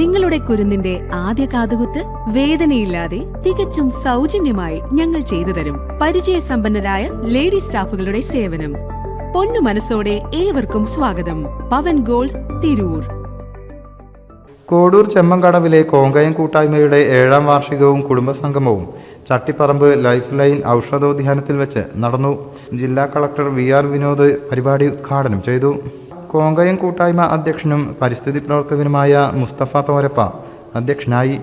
നിങ്ങളുടെ കുരുന്നിന്റെ ആദ്യ കാതുകുത്ത് വേദനയില്ലാതെ തികച്ചും സൗജന്യമായി ഞങ്ങൾ ചെയ്തു തരും. പരിചയസമ്പന്നരായ ലേഡി സ്റ്റാഫുകളുടെ സേവനം. പൊന്നു മനസ്സോടെ ഏവർക്കും സ്വാഗതം. പവൻ ഗോൾഡ് തിരൂർ. കോടൂർ ചെമ്മൻകടവിലെ കോങ്കയം കൂട്ടായ്മയുടെ ഏഴാം വാർഷികവും കുടുംബസംഗമവും ചട്ടിപ്പറമ്പ് ലൈഫ് ലൈൻ ഔഷധോദ്യാനത്തിൽ വെച്ച് നടന്നു. ജില്ലാ കളക്ടർ വി ആർ വിനോദ് പരിപാടി ഉദ്ഘാടനം ചെയ്തു. കോങ്കയം കൂട്ടായ്മ അധ്യക്ഷനും പരിസ്ഥിതി പ്രവർത്തകനുമായ മുസ്തഫ തോരപ്പ അധ്യക്ഷനായി.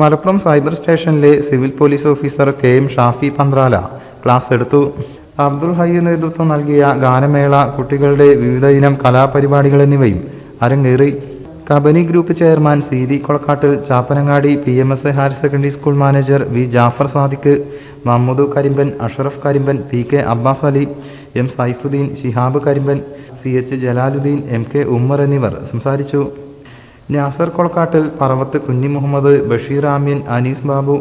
മലപ്പുറം സൈബർ സ്റ്റേഷനിലെ civil police officer K M Shafi Panthrala class എടുത്തു. അബ്ദുൾ ഹയ്യ നേതൃത്വം നൽകിയ ഗാനമേള കുട്ടികളുടെ വിവിധ ഇനം കലാപരിപാടികൾ എന്നിവയും അരങ്ങേറി. Kabani group chairman C D Kolakkattil Chappanangadi P M S A higher secondary school manager V Jafar Sadiq Mammud Karimban Ashraf Karimban P K Abbas Ali M Saifuddin Shihab Karimban C H Jalaluddin M K Ummer എന്നിവർ സംസാരിച്ചു. Nasar Kolakkattil Paravath Kunhi Muhammad Basheer Ameen Anees Babu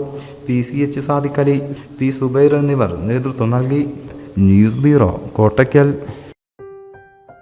P C H Sadiq Ali P Zubair എന്നിവർ നേതൃത്വം നൽകി. News bureau Kottakkal.